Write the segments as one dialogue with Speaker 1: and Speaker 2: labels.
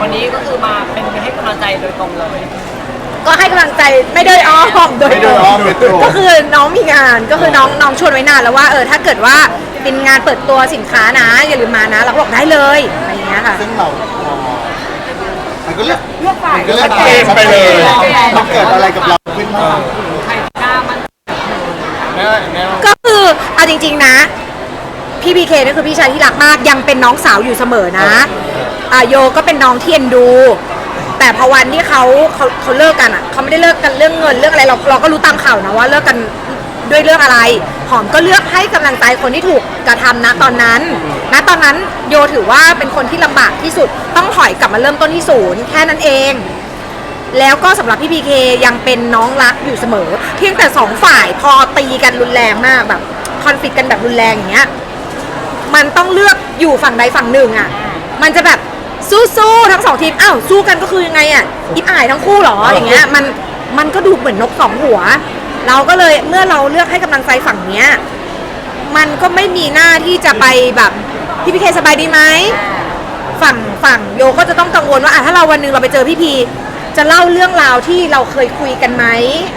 Speaker 1: วันนี้ก็คือมาเป็นให้กำลังใจโดยตรงเลย
Speaker 2: ก็ให้กำลังใจไม่ได้อ้อมโดย
Speaker 3: ไม่
Speaker 2: ต
Speaker 3: ได้
Speaker 2: รง
Speaker 3: อ้อมโดยตรง
Speaker 2: ก็คือน้องมีงานก็คือน้องน้องชวนไว้นานแล้วว่าเออถ้าเกิดว่าเป็นงานเปิดตัวสินค้านะ อย่าลืมมานะเราก็บอกได้เลยอะไรอย่างเงี้ยค่ะ
Speaker 3: ซึ่งเราพอมันก็เลือก
Speaker 2: เลือกฝ่าย
Speaker 3: มันก็เลือก
Speaker 4: เกมไปเลย
Speaker 3: มันเกิดอะไรกับเราขึ้นบ้าง
Speaker 1: ใครกล้ามัน
Speaker 4: แม่แม่
Speaker 2: ก็คือเอาจริงๆนะ พี่พีเคนี่คือพี่ชายที่รักมากยังเป็นน้องสาวอยู่เสมอนะอ่าโยก็เป็นน้องที่เอ็นดู แต่พอวันที่เขาเขาเขาเลิกกันอะเขาไม่ได้เลิกกันเรื่องเงินเรื่องอะไรเราเราก็รู้ตามข่าวนะว่าเลิกกันด้วยเรื่องอะไร หอมก็เลือกให้กำลังใจคนที่ถูกกระทำนะตอนนั้นณตอนนั้นโยถือว่าเป็นคนที่ลำบากที่สุดต้องถอยกลับมาเริ่มต้นที่ศูนย์แค่นั้นเอง แล้วก็สำหรับพี่พีเคยังเป็นน้องรักอยู่เสมอ เพียงแต่สองฝ่ายพอตีกันรุนแรงมากแบบคอนฟ lict กันแบบรุนแรงอย่างเงี้ย มันต้องเลือกอยู่ฝั่งใดฝั่งหนึ่งอะ มันจะแบบสู้ๆทั้งสองทีมอ้าวสู้กันก็คือยังไงอะอิบอายทั้งคู่เหรออย่างเงี้ยมันมันก็ดูเหมือนนกสองหัว เราก็เลยเมื่อเราเลือกให้กำลังใจฝั่งเนี้ยมันก็ไม่มีหน้าที่จะไปแบบพี่พีเคสบายดีไหมฝั่งฝั่งโยก็จะต้องกังวลว่าอะถ้าเราวันหนึ่งเราไปเจอพี่พีจะเล่าเรื่องราวที่เราเคยคุยกันไหม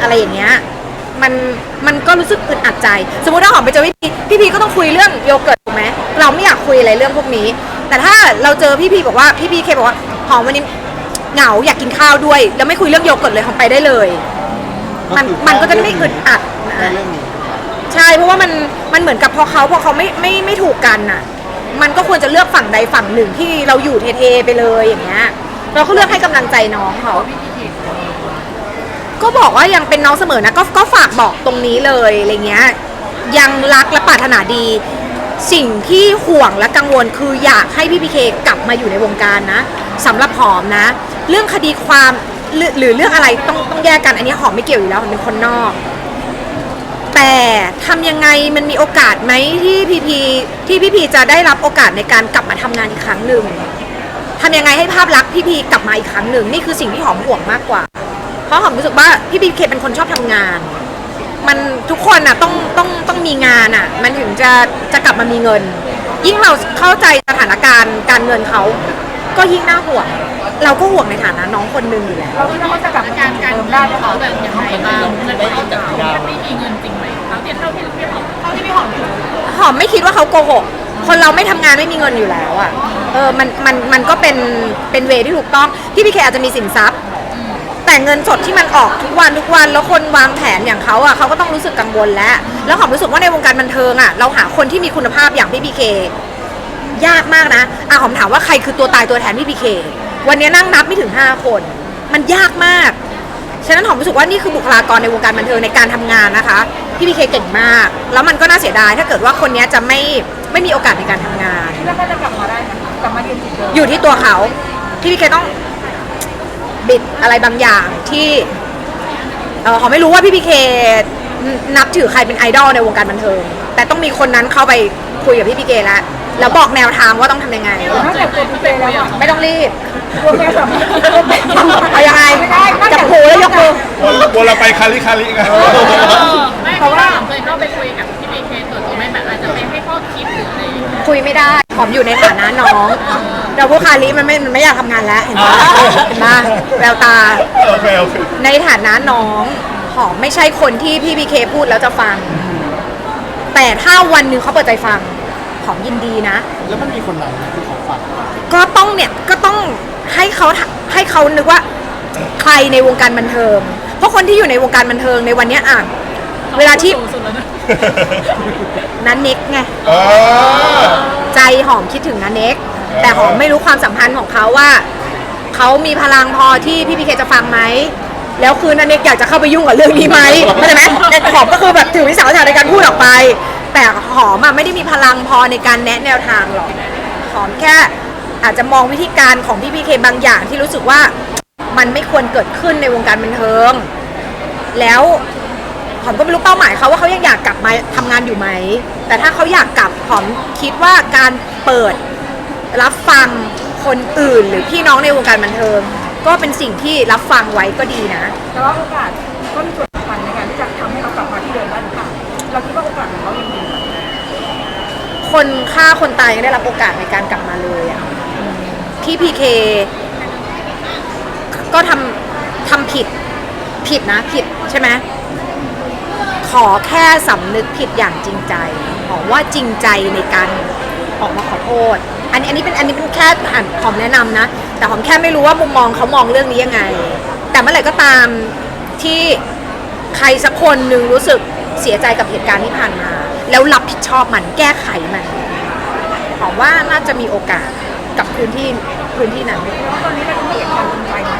Speaker 2: อะไรอย่างเงี้ย มันมันก็รู้สึกอึดอัดใจ สมมติถ้าหอมไปเจอพี่พีพี่พีก็ต้องคุยเรื่องโยเกิร์ตถูกไหมเราไม่อยากคุยอะไรเรื่องพวกนี้ แต่ถ้าเราเจอพี่พีบอกว่าพี่พีเคบอกว่าหอมวันนี้เหงาอยากกินข้าวด้วย แล้วไม่คุยเรื่องโยเกิร์ตเลยหอมไปได้เลย มันมันก็จะไม่อึดอัดนะ
Speaker 3: แค่เรื่องนี้
Speaker 2: ใช่เพราะว่ามันมันเหมือนกับพอเขาพอเขาไม่ไม่ไม่ถูกกันน่ะ มันก็ควรจะเลือกฝั่งใดฝั่งหนึ่งที่เราอยู่เทๆไปเลยอย่างเงี้ยเราก็เลือกให้กำลังใจน้องเขา ก็บอกว่ายังเป็นน้องเสมอนะก็ก็ฝากบอกตรงนี้เลยอะไรเงี้ยยังรักและปรารถนาดี สิ่งที่ห่วงและกังวลคืออยากให้พี่พีเคกลับมาอยู่ในวงการนะสำหรับหอมนะ เรื่องคดีความหรือหรือเรื่องอะไรต้องต้องแยกกันอันนี้หอมไม่เกี่ยวอยู่แล้วหอมเป็นคนนอก แต่ทำยังไงมันมีโอกาสไหมที่พีพีที่พี่พีจะได้รับโอกาสในการกลับมาทำงานอีกครั้งหนึ่งทำยังไงให้ภาพลักษณ์พี่พีกลับมาอีกครั้งหนึ่งนี่คือสิ่งที่หอมห่วงมากกว่า ราะหอมรู้สึกว่าพี่พีเคเป็นคนชอบทำงาน มันทุกคนอะต้องต้องต้องมีงานอะ มันถึงจะจะกลับมามีเงิน ยิ่งเราเข้าใจสถานการณ์การเงินเขาก็ยิ่งน่าห่วง เราก็ห่วงในฐานะน้องคนหนึ่งอยู่แล้ว
Speaker 1: เราคิดว่าเขาจะกลับมาการการได้เขาแบบยังไงบ้างเงินเขาจะไม่มีเงินจริงไหมเขาเทียบเท่าที่พี่หอมเท่าที่พี่หอม
Speaker 2: หอมไม่คิดว่าเขาโกหก คนเราไม่ทำงานไม่มีเงินอยู่แล้วอะเออ มัน มัน มันก็เป็น เป็นเวที่ถูกต้อง พี่พีเคอาจจะมีสินทรัพย์ แต่เงินสดที่มันออกทุกวันทุกวันแล้วคนวางแผนอย่างเขาอะเขาก็ต้องรู้สึกกังวลแล้ว แล้วหอมรู้สึกว่าในวงการบันเทิงอะเราหาคนที่มีคุณภาพอย่างพี่พีเคยากมากนะอะหอมถามว่าใครคือตัวตายตัวแทนพี่พีเควันนี้นั่งนับไม่ถึง 5 คน มันยากมากฉะนั้นหอมรู้สึกว่านี่คือบุคลากรในวงการบันเทิงในการทำงานนะคะพี่พีเคเก่งมาก แล้วมันก็น่าเสียดายถ้าเกิดว่าคนนี้จะไม่ไม่มีโอกาสในการทำงาน
Speaker 1: แล้วก็จะกลับมาได้ไหมกลับมายืนจุดเดิม
Speaker 2: อยู่ที่ตัวเขาพี่พีเคต้อง บิดอะไรบางอย่างที่เออหอมไม่รู้ว่าพี่พีเคนับถือใครเป็นไอดอลในวงการบันเทิง แต่ต้องมีคนนั้นเข้าไปคุยกับพี่พีเคแล้วแล้วบอกแนวทางว่าต้องทำยังไง
Speaker 1: นอกจากตัวพี่เปแล้วอะ
Speaker 2: ไม่ต้องรีบ
Speaker 1: ตัวแม่สามี
Speaker 2: เอายังไงจับหูแล้วยกมือ
Speaker 4: วนเราไปคาริคาริกัน
Speaker 1: ไม่เพราะว่าเคยเข้าไปคุยกับพี่พีเคส่วนตัวไม่แบบอาจจะเป็นให้ข้อคิดหรืออะไรอย่างเงี้ย
Speaker 2: คุยไม่ได้หอมอยู่ในฐานะน้อง เราพวกคาริมันไม่มันไม่อยากทำงานแล้วเห็นปะเห็นปะแววตา
Speaker 4: โอเคโอเค
Speaker 2: ในฐานะน้องหอมไม่ใช่คนที่พี่พีเคพูดแล้วจะฟัง แต่ถ้าวันหนึ่งเขาเปิดใจฟังหอมยินดีนะ
Speaker 3: แล้วมันมีคนไหนที่เขาฝัน
Speaker 2: ก็ต้องเนี่ยก็ต้องให้เขาให้เขานึกว่าใครในวงการบันเทิง เพราะคนที่อยู่ในวงการบันเทิงในวันเนี้ยอะเวลาที่
Speaker 1: สุดแล้วนะ
Speaker 2: นั้นเน็กไง
Speaker 4: เออ
Speaker 2: ใจหอมคิดถึงนันเน็ก แต่หอมไม่รู้ความสัมพันธ์ของเขาว่าเขามีพลังพอที่พี่พีเคจะฟังไหมแล้วคือนันเนกอยากจะเข้าไปยุ่งกับเรื่องนี้ไหมเข้าใจไหมแต่หอมก็คือแบบถือวิสาสะในการพูดออกไป แต่หอมอะไม่ได้มีพลังพอในการแนะแนวทางหรอกหอมแค่อาจจะมองวิธีการของพี่พีเคบางอย่างที่รู้สึกว่ามันไม่ควรเกิดขึ้นในวงการบันเทิง แล้วหอมก็ไม่รู้เป้าหมายเขาว่าเขายังอยากกลับมาทำงานอยู่ไหม แต่ถ้าเขาอยากกลับหอมคิดว่าการเปิด รับฟังคนอื่นหรือพี่น้องในวงการบันเทิง ก็เป็นสิ่งที่รับฟังไว้ก็ดีนะ
Speaker 1: แต่ว่าโอกาสก็มีส่วนสำคัญในการที่จะทำให้เขากลับมาที่เดิมได้หรือเปล่าเราคิดว่าโอกาสของเขายังมีอยู่
Speaker 2: คนฆ่าคนตายยังได้รับโอกาสในการกลับมาเลยอะที่พีเคก็ทำทำผิดผิดนะผิดใช่ไหมขอแค่สำนึกผิดอย่างจริงใจหอมว่าจริงใจในการออกมาขอโทษ อันนี้อันนี้เป็นอันนี้เป็นแค่อ่านหอมแนะนำนะ แต่หอมแค่ไม่รู้ว่ามุมมองเขามองเรื่องนี้ยังไง แต่เมื่อไหร่ก็ตามที่ใครสักคนหนึ่งรู้สึกเสียใจกับเหตุการณ์ที่ผ่านมา แล้วรับผิดชอบมันแก้ไขมันหอมว่าน่าจะมีโอกาสกับพื้นที่พื้นที่นั้น
Speaker 1: ตอนนี้มันมีความจริงใจไหม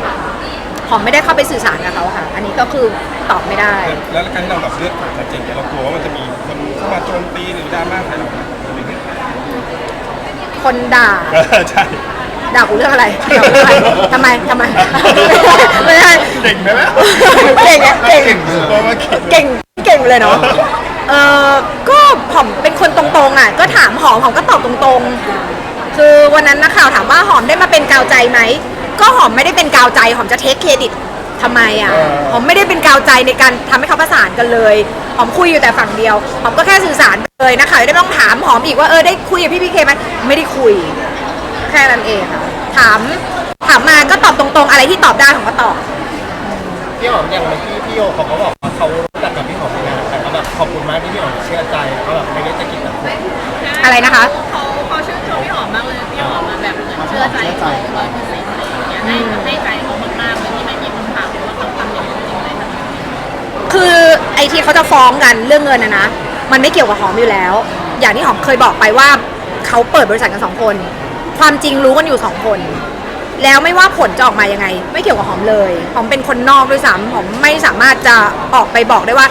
Speaker 2: หอมไม่ได้เข้าไปสื่อสารกับเขาค่ะ อันนี้ก็คือตอบไม่ได้
Speaker 4: แล้วการที่เราแบบเลือกชัดเจนเนี่ยเรากลัวว่ามันจะมีคนเข้ามาโจมตีหรือดราม่าใครเราไหม
Speaker 2: คนด่า
Speaker 4: เออใช่
Speaker 2: ด่ากูเรื่องอะไรด่ากูเรื่องอะไรทำไมทำไม ไม่ใช่
Speaker 4: เก่งไหมล่ะ
Speaker 2: เก่งอะเก่ง
Speaker 4: เพราะว่าเก่ง
Speaker 2: เก่งเก่งเลยเนาะ เออก็หอมเป็นคนตรงๆอะ ก็ถามหอมหอมก็ตอบตรงๆ คือวันนั้นนักข่าวถามว่าหอมได้มาเป็นกาวใจไหม ก็หอมไม่ได้เป็นกาวใจ หอมจะเทคเครดิต ทำไมอะหอมไม่ได้เป็นกาวใจในการทำให้เขาประสานกันเลยหอมคุยอยู่แต่ฝั่งเดียวหอมก็แค่สื่อสารไปเลยนะคะไม่ต้องถามหอมอีกว่าเออได้คุยกับพี่พีเคไหมไม่ได้คุย แค่นั้นเองค่ะถามถามมาก็ตอบตรงๆ อะไรที่ตอบได้หอมก็ตอบ
Speaker 5: พี่หอมอย่างเมื่อกี้พี่โยเขาก็บอกว่าเขารู้จักกับพี่หอมมานานแต่ก็แบบขอบคุณมากที่พี่หอมเชื่อใจแล้วก็แบบไม่ได้จะกินแบบผม
Speaker 2: อะไรนะคะ
Speaker 1: เขาเขาชื่นชมพี่หอมมากเลย พี่หอมมาแบบเหมือนเชื่อใจเขาร้อยเปอร์เซ็นต์อะไรอย่างเงี้ยให้ให้ ที่เขาจะ
Speaker 2: ฟ้องกันเรื่องเงินนะนะ มันไม่เกี่ยวกับหอมอยู่แล้ว อย่างที่หอมเคยบอกไปว่าเขาเปิดบริษัทกันสองคน ความจริงรู้กันอยู่สองคน แล้วไม่ว่าผลจะออกมายังไง ไม่เกี่ยวกับหอมเลยหอมเป็นคนนอกด้วยซ้ำหอมไม่สามารถจะออกไปบอกได้ว่า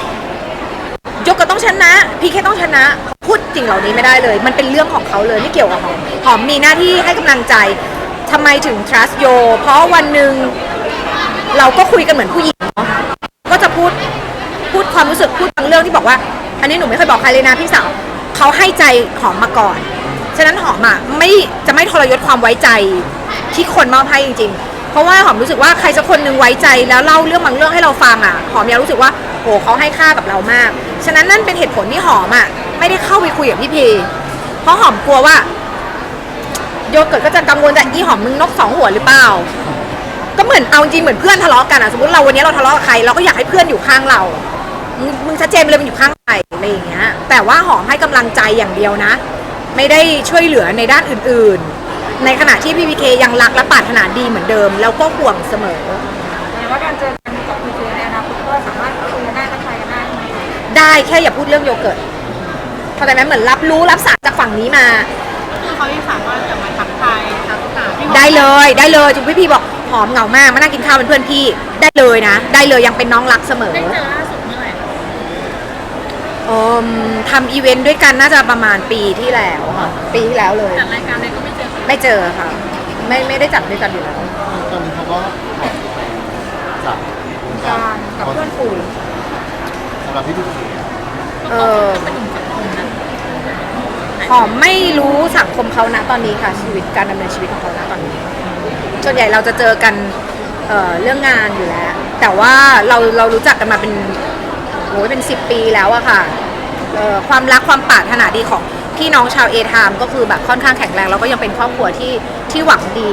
Speaker 2: ยกก็ต้องชนะพีเคต้องชนะพูดสิ่งเหล่านี้ไม่ได้เลย มันเป็นเรื่องของเขาเลยไม่เกี่ยวกับหอมหอมมีหน้าที่ให้กำลังใจทำไมถึง trust โยเพราะวันหนึ่งเราก็คุยกันเหมือนผู้หญิงเนาะก็จะพูด พูดความรู้สึกพูดบางเรื่องที่บอกว่า อันนี้หนูไม่เคยบอกใครเลยนะพี่สาวเขาให้ใจหอมมาก่อน ฉะนั้นหอมอะไม่จะไม่ทรยศความไว้ใจที่คนมอบให้จริง ๆ เพราะว่าหอมรู้สึกว่าใครสักคนหนึ่งไว้ใจแล้วเล่าเรื่องบางเรื่องให้เราฟังอะ หอมยังรู้สึกว่าโหเขาให้ค่ากับเรามาก ฉะนั้นนั่นเป็นเหตุผลที่หอมอะไม่ได้เข้าไปคุยกับพี่พีเพราะหอมกลัวว่าโยเกิร์ตก็จะกังวลแต่อีหอมมึงนกสองหัวหรือเปล่า ก็เหมือนเอาจริงเหมือนเพื่อนทะเลาะกันอะสมมติเราวันนี้เราทะเลาะกับใครเราก็อยากให้เพื่อนอยู่ข้างเรา มึงมึงชัดเจนไปเลยมันอยู่ข้างใครอะไรอย่างเงี้ย แต่ว่าหอมให้กำลังใจอย่างเดียวนะ ไม่ได้ช่วยเหลือในด้านอื่นๆ ในขณะที่พี่พีเคยังรักและปรารถนาดีเหมือนเดิม แล้วก็ห่วงเสมอ
Speaker 1: แต่ว่าการเจอกันกับคุณเจในอนาคตก็สามารถคุยกันได้ทักทายกันได้
Speaker 2: ได้แค่อย่าพูดเรื่องโยเกิร์ตเข้าใจไหมเหมือนรับรู้รับสารจากฝั่งนี้มา
Speaker 1: คือเขายังสามารถจะมาทักทายทักทายพี่หอม
Speaker 2: ได้เลยได้เลยจุ๊บพี่พีบอกหอมเหงามากมานั่งกินข้าวเป็นเพื่อนพี่ได้เลยนะ ได้เลยยังเป็นน้องรักเสมอ
Speaker 1: ได้เจอล่าสุดเม
Speaker 2: ทำอีเวนต์ด้วยกันน่าจะประมาณปีที่แล้วค่ะปีที่แล้วเลย
Speaker 1: จัดรายการอะไรก็ไม่เจอ
Speaker 2: ไม่เจอค่ะ ไม่ไม่ได้จัดด้วยกันอยู่แล้ว
Speaker 3: ตอนนี้เขาก็จาก
Speaker 2: การกับเพื่อนคุย
Speaker 3: สำหรับพี่พี่
Speaker 2: เออ
Speaker 1: เป็นหนุ่มสังคมนะ
Speaker 2: หอมไม่รู้สังคมเขานะตอนนี้ค่ะ ชีวิตการดำเนินชีวิตของเขานะตอนนี้ส่วนใหญ่เราจะเจอกันเอ่อเรื่องงานอยู่แล้ว แต่ว่าเราเรารู้จักกันมาเป็นโอ้ยเป็นสิบปีแล้วอะค่ะ ความรักความปรารถนาดีของพี่น้องชาวเอทามก็คือแบบค่อนข้างแข็งแรงแล้วก็ยังเป็นครอบครัวที่ที่หวังดี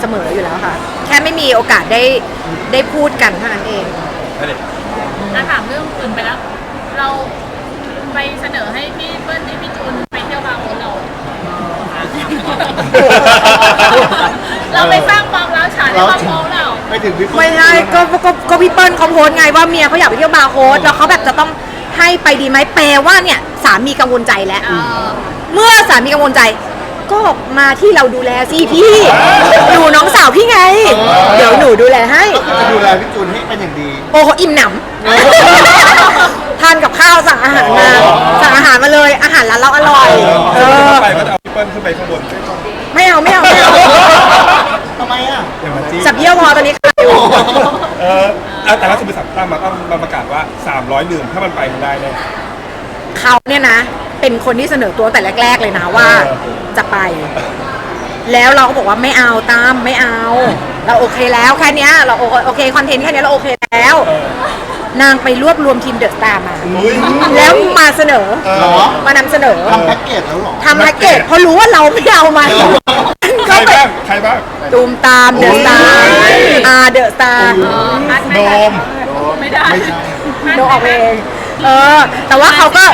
Speaker 2: เสมออยู่แล้วค่ะ แค่ไม่มีโอกาสได้ได้พูดกันเท่านั้นเอง
Speaker 4: นั่นเอง
Speaker 1: อะถามเรื่องอื่นไปแล้ว เราไปเสนอให้พี่เปิ้ลให้พี่จูนไปเที่ยวบาร์โฮสเรา เราไปสร้างความร้าวฉานในบาร์โฮสเรา
Speaker 3: ไม่ถึงพี่
Speaker 2: ไม่ใช่ก็ก็ก็พี่เปิ้ลเขาโพสต์ไงว่าเมียเขาอยากไปเที่ยวบาร์โฮสแล้วเขาแบบจะต้อง ให้ไปดีไหมแปลว่าเนี่ยสามีกังวลใจแล้ว
Speaker 1: เออ
Speaker 2: เมื่อสามีกังวลใจ ก็มาที่เราดูแลสิพี่หนูน้องสาวพี่ไง เดี๋ยวหนูดูแลให้
Speaker 3: ก็คือจะดูแลพี่จูนให้เป็นอย่างดี
Speaker 2: โอ้โหอิ่มหนำ ทานกับข้าวสั่งอาหารมา สั่งอาหารมาเลยอาหารร้านเราอร่อย เออ
Speaker 4: ไปก็จะเอาพี่เปิ้ลขึ้นไปข้างบน
Speaker 2: ไม่เอาไม่เอาไม่เอา
Speaker 3: ทำไมอะ
Speaker 4: อย่ามาจี้
Speaker 2: สับเยี่ยวพอตอนนี้ค่ะอยู่
Speaker 4: เอออะแต่ล่าสุดบริษัทตั้งมาต้องมาประกาศว่า 300ดื่มถ้ามันไปมันได้แน่
Speaker 2: เขาเนี่ยนะ เป็นคนที่เสนอตัวแต่แรก ๆ เลยนะว่า
Speaker 4: เออ
Speaker 2: จะไป แล้วเราก็บอกว่าไม่เอาตามไม่เอา เราโอเคแล้วแค่เนี้ยเราโอโอเคคอนเทนต์แค่เนี้ยเราโอเคแล้วนางไปรวบรวมทีมเดอะสตาร์มา
Speaker 4: อุ้ย
Speaker 2: แล้วมาเสนอ
Speaker 3: เหรอ
Speaker 2: มานำเสนอ
Speaker 3: ทำแพ็กเกจแล้วเหรอ
Speaker 2: ทำแพ็กเกจเพราะรู้ว่าเราไม่เอามัน
Speaker 4: ใคร
Speaker 2: ก็ไป
Speaker 4: บ้างใครใครบ้าง
Speaker 2: ตูมตามเดอะสตาร์อาเดอะสตาร์
Speaker 1: พัด
Speaker 4: โด
Speaker 1: ไม่ ได้
Speaker 4: ม
Speaker 1: ไม่ได้
Speaker 3: ไม่ใช่
Speaker 2: โดออกเองเออ แต่ว่าเขาก็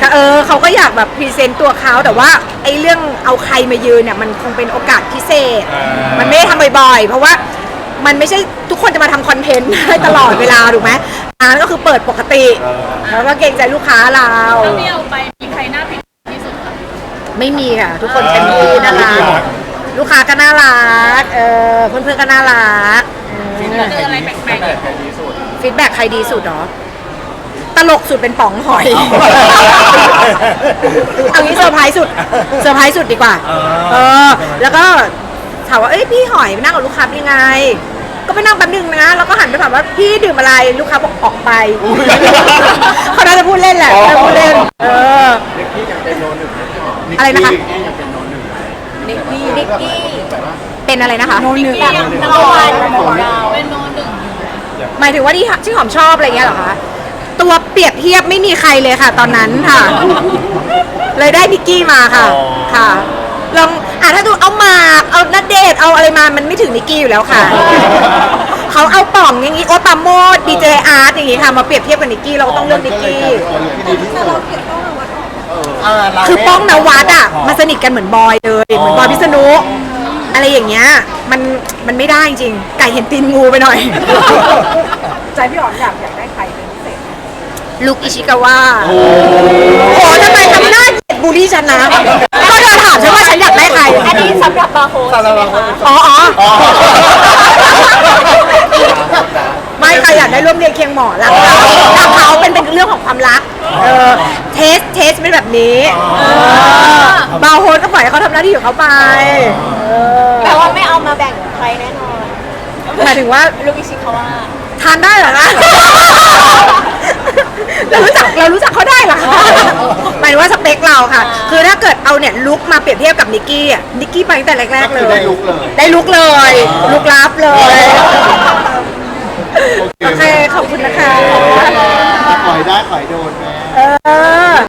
Speaker 2: ค่ะเออเขาก็อยากแบบพรีเซนต์ตัวเขาแต่ว่าไอ้เรื่องเอาใครมายืนเนี่ยมันคงเป็นโอกาสพิเศษ
Speaker 4: อ่ามั
Speaker 2: มันไม่ได้ทำบ่อยๆ เพราะว่ามันไม่ใช่ทุกคนจะมาทำคอนเทนต์ ได้ตลอดเวลาถูกไหมร้านก็คือเปิดปกติ แล้วก็เกรงใจลูกค้าเรา
Speaker 1: ถ้าไม่เอาไปมีใครหน้าผิดที่สุดคะ
Speaker 2: ไม่มีค่ะ ทุกคนเป็นผู้น่ารักลูกค้าก็น่ารักเออเพื่อนๆก็น่ารัก
Speaker 1: เจออะไรแปลกๆ
Speaker 2: ฟีดแบ็ใครดีสุดเหรอ ตลกสุดเป็นป๋องหอย เอางี้เซอร์ไพรส์สุดเซอร์ไพรส์สุดดีกว่า เออ แล้วก็ถามว่าเอ้ยพี่หอยไปนั่งกับลูกค้าเป็นยังไง ก็ไปนั่งแป๊บนึงนะ แล้วก็หันไปถามว่าพี่ดื่มอะไรลูกค้าบอกออกไป เขาน่าจะพูดเล่นแหละน่าจะพูดเล่น เออ อะไรนะคะ นิกกี้นิกกี้เป็นอะไรนะคะ โนหนึ่ง
Speaker 1: แบบนักวันของเราเป็นโน หนึ่ง
Speaker 2: หมายถึงว่าที่ที่หอมชอบอะไรเงี้ยเหรอคะตัวเปรียบเทียบไม่มีใครเลยค่ะ ตอนนั้นค่ะ เลยได้นิกกี้มาค่ะค่ะลองอะถ้าดูเอาหมากเอานัดเดทเอาอะไรมามันไม่ถึงนิกกี้อยู่แล้วค่ะ เขาเอาป่องอย่างงี้โอ๊ตปราโมดดีเจอาร์ตอย่างงี้ค่ะมาเปรียบเทียบกับนิกกี้เราก็ต้องเลือกนิกกี้
Speaker 3: ตัวเลือกที่ดีที่สุด
Speaker 5: เออเรา
Speaker 2: คือป้องนวัดอะมันสนิทกันเหมือนบอยเลย เหมือนบอยพิษณุ อะไรอย่างเงี้ยมันมันไม่ได้จริงไก่เห็นตีนงูไปหน่อย
Speaker 6: ใจพี่อ๋อมอยากอยากได้ใครเป็นพิเศษ
Speaker 2: ลูกอิชิกาวะโอ้โหทำไมทำหน้าเกลียดบูลลี่ฉันนะก็เธอถามฉันว่าฉันอยากได้ใคร
Speaker 6: อันนี้สำหรับบาร์โฮส
Speaker 5: สำหรับเรา
Speaker 2: อ๋ออ๋อไม่ใครอยากได้ร่วมเรียนเคียงหมอรักเขารักเขาเป็นเป็นเรื่องของความรัก เออเทสเทสเป็นแบบนี้เออบาร์โฮสก็ปล่อยให้เขาทำหน้าที่ของเขาไปเออ
Speaker 6: แปลว่าไม่เอามาแบ่งใครแน่นอน
Speaker 2: หมายถึงว่า
Speaker 6: ลูกอิชิคาว่า
Speaker 2: ทานได้เหรอคะเรารู้จักเรารู้จักเขาได้เหรอคะหมายถึงว่าสเปคเราค่ะ คือถ้าเกิดเอาเนี่ยลุกมาเปรียบเทียบกับนิกกี้อะนิกกี้ไปตั้งแต่แรกๆ
Speaker 3: ก็
Speaker 2: เล
Speaker 3: คือย ได้ลุกเลย
Speaker 2: ได้ลุกเลยลุกลับเลย โอเคขอบคุณนะคะ
Speaker 3: ขอยได้ขอยโดนแม่
Speaker 2: เออ